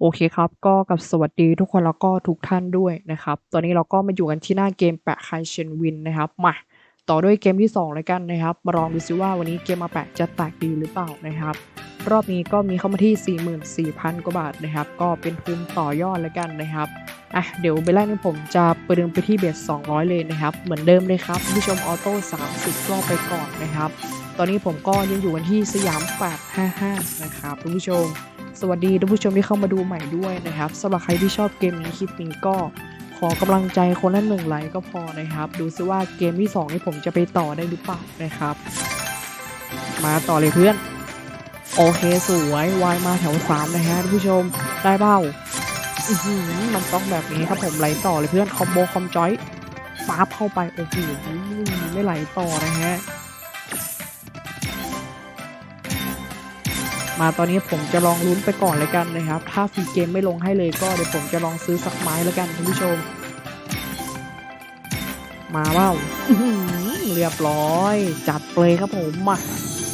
โอเคครับ ก็กับสวัสดีทุกคนแล้วก็ทุกท่านด้วยนะครับ ตอนนี้เราก็มาอยู่กันที่หน้าเกมแปะไคเชนวินนะครับ มาต่อด้วยเกมที่2แล้วกันนะครับ มาลองดูซิว่าวันนี้เกมมาแปะจะแตกดีหรือเปล่านะครับ รอบนี้ก็มีเข้ามาที่ 44,000 กว่าบาทนะครับ ก็เป็นทุนต่อยอดแล้วกันนะครับอะเดี๋ยวเบลแรกนี่ผมจะประเดิมไปที่เบส200 เลยนะครับ เหมือนเดิมเลยครับผู้ชมออโต้30รอบไปก่อนนะครับ ตอนนี้ผมก็ยังอยู่กันที่สยาม855 นะครับทุกผู้ชม สวัสดีท่านผู้ชมที่เข้ามาดูใหม่ด้วยนะครับสำหรับใครที่ชอบเกมนี้คลิปนี้ก็ขอกำลังใจคนละหนึ่งไลค์ก็พอนะครับ ดูซิว่าเกมที่2นี่ผมจะไปต่อได้หรือเปล่านะครับ มาต่อเลยเพื่อน โอเคสวยวายมาแถว3นะฮะท่านผู้ชมได้เบ้าอือหือมันต้องแบบนี้ครับผมไหลต่อเลยเพื่อนคอมโบคอมจอยป๊าบเข้าไปโอ้โหไม่ไหลต่อนะฮะ มาตอนนี้ผมจะลองลุ้นไปก่อนเลยกันนะครับ ถ้าฟรีเกมไม่ลงให้เลยก็เดี๋ยวผมจะลองซื้อสักไม้แล้วกันคุณผู้ชม มาเว่าเรียบร้อย จัดเลยครับผมมา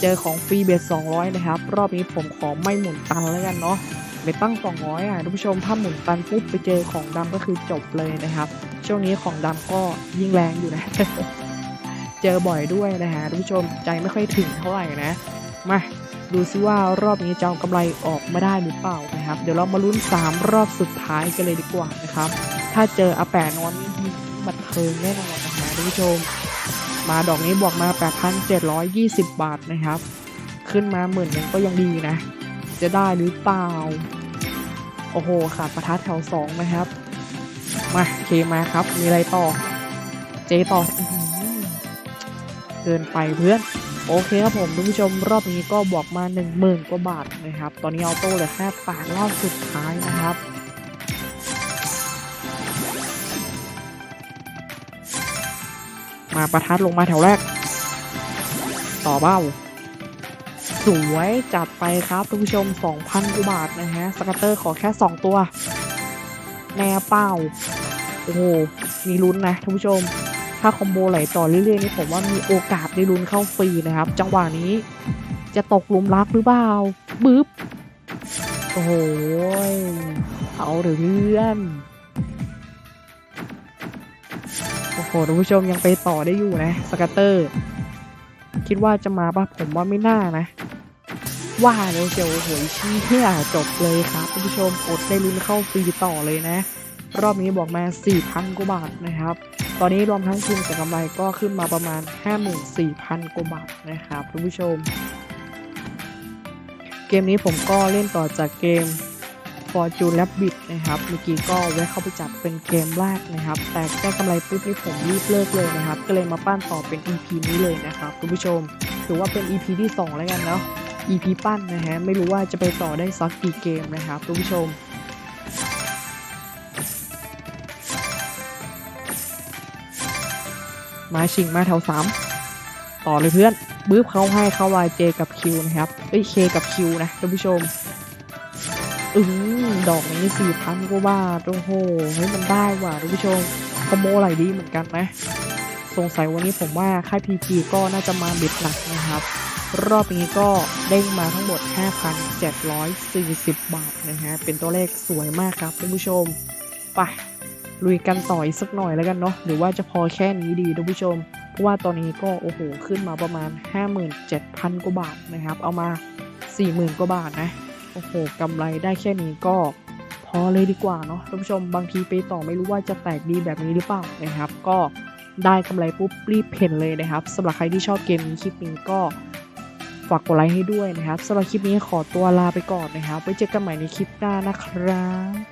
เจอของฟรีเบส200 นะครับ รอบนี้ผมขอไม่หมุนตันแล้วกันเนาะไปตั้ง200อะท่านผู้ชมถ้าหมุนตันปุ๊บไปเจอของดำก็คือจบเลยนะครับ ช่วงนี้ของดำก็ยิ่งแรงอยู่นะ เจอบ่อยด้วยนะฮะท่านผู้ชมใจไม่ค่อยถึงเท่าไหร่นะมา ดูซิว่ารอบนี้จะเอากำไรออกมาได้หรือเปล่านะครับ เดี๋ยวเรามาลุ้น 3 รอบสุดท้ายกันเลยดีกว่านะครับ ถ้าเจออาแปะนอนบันเทิงแน่นอนนะฮะท่านผู้ชม มาดอกนี้บวกมา 8,720 บาทนะครับ ขึ้นมาหมื่นหนึ่งก็ยังดีนะ จะได้หรือเปล่า โอ้โหขาดประทัดแถว2นะครับ มาเคมาครับ มีอะไรต่อ เจต่อเกินไปเพื่อน โอเคครับผมท่านผู้ชมรอบนี้ก็บวกมา 1 0,000กว่าบาทนะครับ ตอนนี้ออโต้เหลือแค่แปดรอบสุดท้ายนะครับมาประทัดลงมาแถวแรก ต่อเบ้า สวยจัดไปครับท่านผู้ชม 2,000กว่าบาทนะฮะ สกัตเตอร์ขอแค่ 2 ตัว แนวเป้า โอ้โห มีลุ้นนะท่านผู้ชม ถ้าคอมโบไหลต่อเรื่อยๆนี่ผมว่ามีโอกาสได้ลุ้นเข้าฟรีนะครับ จังหวะนี้จะตกลุมรักหรือเปล่าบึ๊บโอ้โหเอาเถอะเพื่อนโอ้โหท่านผู้ชมยังไปต่อได้อยู่นะสกัตเตอร์ คิดว่าจะมาปะผมว่าไม่น่านะ ว่าเลยเจียวโอ้โหชี้เที่ยจบเลยครับท่านผู้ชมอดได้ลุ้นเข้าฟรีต่อเลยนะ รอบนี้บอกมา4,000กว่าบาทนะครับ ตอนนี้รวมทั้งทุนกับกำไรก็ขึ้นมาประมาณ 54,000กว่าบาทนะครับคุณผู้ชม เกมนี้ผมก็เล่นต่อจากเกม Fortune Rabbit นะครับ เมื่อกี้ก็แวะเข้าไปจับเป็นเกมแรกนะครับ แต่ได้กำไรปุ๊บนี่ผมรีบเลิกเลยนะครับ ก็เลยมาปั้นต่อเป็น EP นี้เลยนะครับคุณผู้ชม ถือว่าเป็น EP ที่ 2 แล้วกันเนาะ EP ปั้นนะฮะ ไม่รู้ว่าจะไปต่อได้สักกี่เกมนะครับคุณผู้ชม มาชิงมาแถวสามต่อเลยเพื่อนบื้บเขาให้เข้าวายเจกับคิวนะครับเอ้ยเคกับคิวนะท่านผู้ชมอืมดอกนี้สี่พันกว่าบาทโอ้โหเฮ้ยมันได้ว่ะท่านผู้ชมคอมโบไหลดีเหมือนกันนะ สงสัยวันนี้ผมว่าค่ายพีพีก็น่าจะมาเบ็ดหนักนะครับ รอบนี้ก็เด้งมาทั้งหมด 5,740 บาทนะฮะเป็นตัวเลขสวยมากครับท่านผู้ชมไป ลุยกันต่ออีกสักหน่อยแล้วกันเนาะหรือว่าจะพอแค่นี้ดีท่านผู้ชม เพราะว่าตอนนี้ก็โอ้โหขึ้นมาประมาณ 57,000กว่าบาทนะครับ เอามา 40,000กว่าบาทนะโอ้โหกำไรได้แค่นี้ก็พอเลยดีกว่าเนาะท่านผู้ชมบางทีไปต่อไม่รู้ว่าจะแตกดีแบบนี้หรือเปล่านะครับ ก็ได้กำไรปุ๊บรีบเพ่นเลยนะครับสำหรับใครที่ชอบเกมนี้คลิปนี้ก็ฝากกดไลค์ให้ด้วยนะครับสำหรับคลิปนี้ขอตัวลาไปก่อนนะครับไว้เจอกันใหม่ในคลิปหน้านะครับ